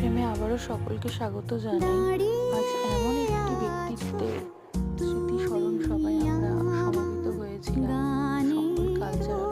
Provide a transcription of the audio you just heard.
ফ্রেমে আবারও সকলকে স্বাগত জানাই। আজ এমন একটি ব্যক্তিত্বের স্মৃতি স্মরণ সবাই আমরা সমবেত হয়েছিলাম। সকল কালচারাল